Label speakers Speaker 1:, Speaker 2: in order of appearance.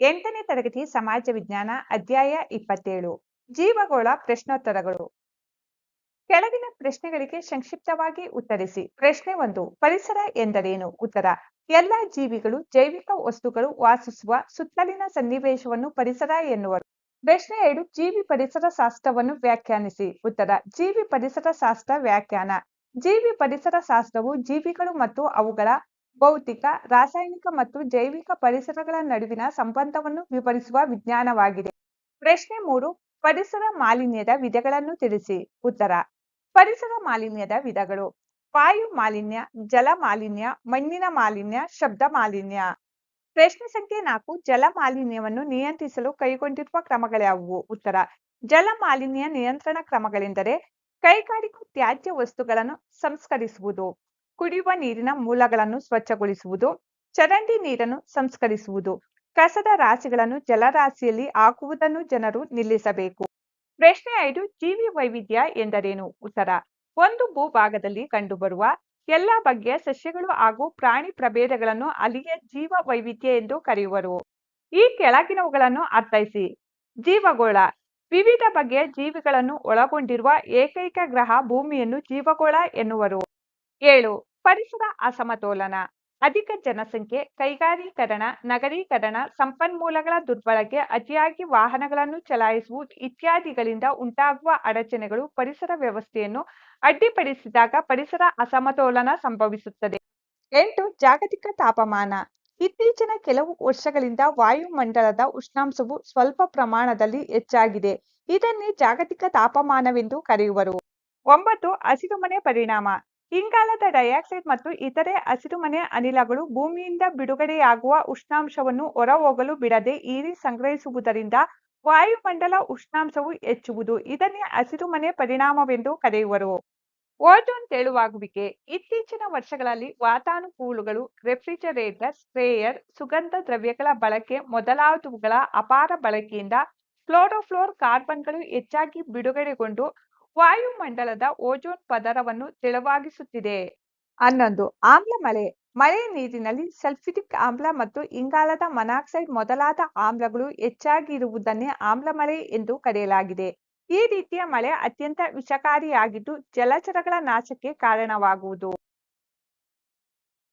Speaker 1: ಎಂಟನೇ ತರಗತಿ ಸಮಾಜ ವಿಜ್ಞಾನ ಅಧ್ಯಾಯ ಇಪ್ಪತ್ತೇಳು. ಜೀವಗೋಳ ಪ್ರಶ್ನೋತ್ತರಗಳು. ಕೆಳಗಿನ ಪ್ರಶ್ನೆಗಳಿಗೆ ಸಂಕ್ಷಿಪ್ತವಾಗಿ ಉತ್ತರಿಸಿ. ಪ್ರಶ್ನೆ ಒಂದು, ಪರಿಸರ ಎಂದರೇನು? ಉತ್ತರ, ಎಲ್ಲ ಜೀವಿಗಳು ಜೈವಿಕ ವಸ್ತುಗಳು ವಾಸಿಸುವ ಸುತ್ತಲಿನ ಸನ್ನಿವೇಶವನ್ನು ಪರಿಸರ ಎನ್ನುವರು. ಪ್ರಶ್ನೆ ಎರಡು, ಜೀವಿ ಪರಿಸರ ಶಾಸ್ತ್ರವನ್ನು ವ್ಯಾಖ್ಯಾನಿಸಿ. ಉತ್ತರ, ಜೀವಿ ಪರಿಸರ ಶಾಸ್ತ್ರ ವ್ಯಾಖ್ಯಾನ. ಜೀವಿ ಪರಿಸರ ಶಾಸ್ತ್ರವು ಜೀವಿಗಳು ಮತ್ತು ಅವುಗಳ ಭೌತಿಕ, ರಾಸಾಯನಿಕ ಮತ್ತು ಜೈವಿಕ ಪರಿಸರಗಳ ನಡುವಿನ ಸಂಬಂಧವನ್ನು ವಿವರಿಸುವ ವಿಜ್ಞಾನವಾಗಿದೆ. ಪ್ರಶ್ನೆ ಮೂರು, ಪರಿಸರ ಮಾಲಿನ್ಯದ ವಿಧಗಳನ್ನು ತಿಳಿಸಿ. ಉತ್ತರ, ಪರಿಸರ ಮಾಲಿನ್ಯದ ವಿಧಗಳು. ವಾಯು ಮಾಲಿನ್ಯ, ಜಲ ಮಾಲಿನ್ಯ, ಮಣ್ಣಿನ ಮಾಲಿನ್ಯ, ಶಬ್ದ ಮಾಲಿನ್ಯ. ಪ್ರಶ್ನೆ ಸಂಖ್ಯೆ ನಾಲ್ಕು, ಜಲ ಮಾಲಿನ್ಯವನ್ನು ನಿಯಂತ್ರಿಸಲು ಕೈಗೊಂಡಿರುವ ಕ್ರಮಗಳ್ಯಾವುವು ಉತ್ತರ, ಜಲ ಮಾಲಿನ್ಯ ನಿಯಂತ್ರಣ ಕ್ರಮಗಳೆಂದರೆ ಕೈಗಾರಿಕಾ ತ್ಯಾಜ್ಯ ವಸ್ತುಗಳನ್ನು ಸಂಸ್ಕರಿಸುವುದು. ಕುಡಿಯುವ ನೀರಿನ ಮೂಲಗಳನ್ನು ಸ್ವಚ್ಛಗೊಳಿಸುವುದು, ಚರಂಡಿ ನೀರನ್ನು ಸಂಸ್ಕರಿಸುವುದು, ಕಸದ ರಾಶಿಗಳನ್ನು ಜಲರಾಶಿಯಲ್ಲಿ ಹಾಕುವುದನ್ನು ಜನರು ನಿಲ್ಲಿಸಬೇಕು. ಪ್ರಶ್ನೆ ಐದು, ಜೀವಿ ವೈವಿಧ್ಯ ಎಂದರೇನು? ಉತ್ತರ, ಒಂದು ಭೂಭಾಗದಲ್ಲಿ ಕಂಡುಬರುವ ಎಲ್ಲ ಬಗೆಯ ಸಸ್ಯಗಳು ಹಾಗೂ ಪ್ರಾಣಿ ಪ್ರಭೇದಗಳನ್ನು ಅಲ್ಲಿಯ ಜೀವ ವೈವಿಧ್ಯ ಎಂದು ಕರೆಯುವರು. ಈ ಕೆಳಗಿನವುಗಳನ್ನು ಅರ್ಥೈಸಿ. ಜೀವಗೋಳ, ವಿವಿಧ ಬಗೆಯ ಜೀವಿಗಳನ್ನು ಒಳಗೊಂಡಿರುವ ಏಕೈಕ ಗ್ರಹ ಭೂಮಿಯನ್ನು ಜೀವಗೋಳ ಎನ್ನುವರು. ಏಳು, ಪರಿಸರ ಅಸಮತೋಲನ. ಅಧಿಕ ಜನಸಂಖ್ಯೆ, ಕೈಗಾರೀಕರಣ, ನಗರೀಕರಣ, ಸಂಪನ್ಮೂಲಗಳ ದುರ್ಬಳಕೆ, ಅತಿಯಾಗಿ ವಾಹನಗಳನ್ನು ಚಲಾಯಿಸುವುದು ಇತ್ಯಾದಿಗಳಿಂದ ಉಂಟಾಗುವ ಅಡಚಣೆಗಳು ಪರಿಸರ ವ್ಯವಸ್ಥೆಯನ್ನು ಅಡ್ಡಿಪಡಿಸಿದಾಗ ಪರಿಸರ ಅಸಮತೋಲನ ಸಂಭವಿಸುತ್ತದೆ. ಎಂಟು, ಜಾಗತಿಕ ತಾಪಮಾನ. ಇತ್ತೀಚಿನ ಕೆಲವು ವರ್ಷಗಳಿಂದ ವಾಯುಮಂಡಲದ ಉಷ್ಣಾಂಶವು ಸ್ವಲ್ಪ ಪ್ರಮಾಣದಲ್ಲಿ ಹೆಚ್ಚಾಗಿದೆ. ಇದನ್ನೇ ಜಾಗತಿಕ ತಾಪಮಾನವೆಂದು ಕರೆಯುವರು. ಒಂಬತ್ತು ಹಸಿರುಮನೆ ಪರಿಣಾಮ. ಇಂಗಾಲದ ಡೈಆಕ್ಸೈಡ್ ಮತ್ತು ಇತರೆ ಹಸಿರುಮನೆ ಅನಿಲಗಳು ಭೂಮಿಯಿಂದ ಬಿಡುಗಡೆಯಾಗುವ ಉಷ್ಣಾಂಶವನ್ನು ಹೊರಹೋಗಲು ಬಿಡದೆ ಹೀರಿ ಸಂಗ್ರಹಿಸುವುದರಿಂದ ವಾಯುಮಂಡಲ ಉಷ್ಣಾಂಶವು ಹೆಚ್ಚುವುದು. ಇದನ್ನೇ ಹಸಿರುಮನೆ ಪರಿಣಾಮವೆಂದು ಕರೆಯುವರು. ಓಜೋನ್ ತೆಳುವಾಗುವಿಕೆ. ಇತ್ತೀಚಿನ ವರ್ಷಗಳಲ್ಲಿ ವಾತಾನುಕೂಲಗಳು, ರೆಫ್ರಿಜರೇಟರ್, ಸ್ಪ್ರೇಯರ್, ಸುಗಂಧ ದ್ರವ್ಯಗಳ ಬಳಕೆ ಮೊದಲಾದವುಗಳ ಅಪಾರ ಬಳಕೆಯಿಂದ ಕ್ಲೋರೋಫ್ಲೋರ್ ಕಾರ್ಬನ್ಗಳು ಹೆಚ್ಚಾಗಿ ಬಿಡುಗಡೆಗೊಂಡು ವಾಯುಮಂಡಲದ ಓಜೋನ್ ಪದರವನ್ನು ತೆಳುವಾಗಿಸುತ್ತಿದೆ. ಹನ್ನೊಂದು, ಆಮ್ಲ ಮಳೆ. ಮಳೆ ನೀರಿನಲ್ಲಿ ಸಲ್ಫ್ಯೂರಿಕ್ ಆಮ್ಲ ಮತ್ತು ಇಂಗಾಲದ ಮೊನಾಕ್ಸೈಡ್ ಮೊದಲಾದ ಆಮ್ಲಗಳು ಹೆಚ್ಚಾಗಿರುವುದನ್ನೇ ಆಮ್ಲಮಳೆ ಎಂದು ಕರೆಯಲಾಗಿದೆ. ಈ ರೀತಿಯ ಮಳೆ ಅತ್ಯಂತ ವಿಷಕಾರಿಯಾಗಿದ್ದು ಜಲಚರಗಳ ನಾಶಕ್ಕೆ ಕಾರಣವಾಗುವುದು.